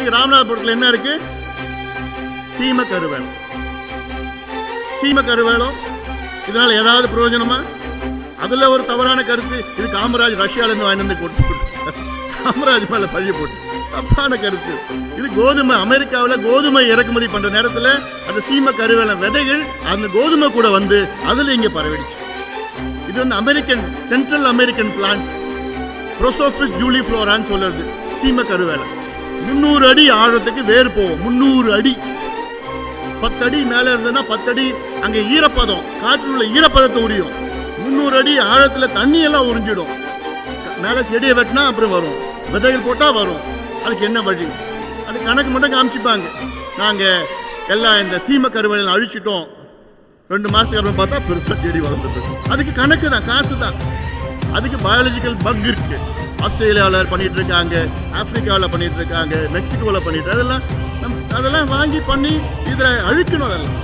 இன்னைக்கு ராமநாதபுரத்தில் என்ன இருக்கு? சீம கருவேலம். சீம கருவேலம்? இதனால ஏதாவது பிரயோஜனமா? அதுல ஒரு தவறான கருத்து. இது காமராஜ் ரஷ்யால இருந்து வாங்கி வந்து காமராஜ் மேல பழி போட்டு. தப்பான கருத்து. இது கோதுமை அமெரிக்காவில் கோதுமை இறக்குமதி பண்ற நேரத்துல அந்த சீம கருவேல விதைகள் அந்த கோதுமை கூட வந்து அதுல இங்க பரவிடுச்சு. இது வந்து American central American plant prosopis Julie ஃப்ளோரான்னு சொல்லுறது சீம கருவேலை. முந்நூறு அடி ஆழத்துக்கு வேர் போகும். முந்நூறு அடி. பத்தடி மேலே இருந்ததுன்னா பத்தடி அங்கே ஈரப்பதம் காற்றில் உள்ள ஈரப்பதத்தை உரியும். முந்நூறு அடி ஆழத்தில் தண்ணி எல்லாம் உறிஞ்சிடும். மேலே செடியை வெட்டினா அப்புறம் வரும். விதைகள் போட்டால் வரும். அதுக்கு என்ன வழி? அது கணக்கு மட்டும் காமிச்சிப்பாங்க. நாங்கள் எல்லாம் இந்த சீம கருவையெல்லாம் அழிச்சிட்டோம். ரெண்டு மாதத்துக்கு அப்புறம் பார்த்தா பெருசாக செடி வளர்ந்துட்டு அதுக்கு கணக்கு தான் காசு தான். அதுக்கு பயாலஜிக்கல் பக் இருக்குது ஆஸ்திரேலியாவில் பண்ணிட்டு இருக்காங்க ஆப்பிரிக்காவில் பண்ணிட்டு இருக்காங்க மெக்சிகோவில் பண்ணிட்டு அதெல்லாம் நம் அதெல்லாம் வாங்கி பண்ணி இதில் அழிக்கணும் அதெல்லாம்.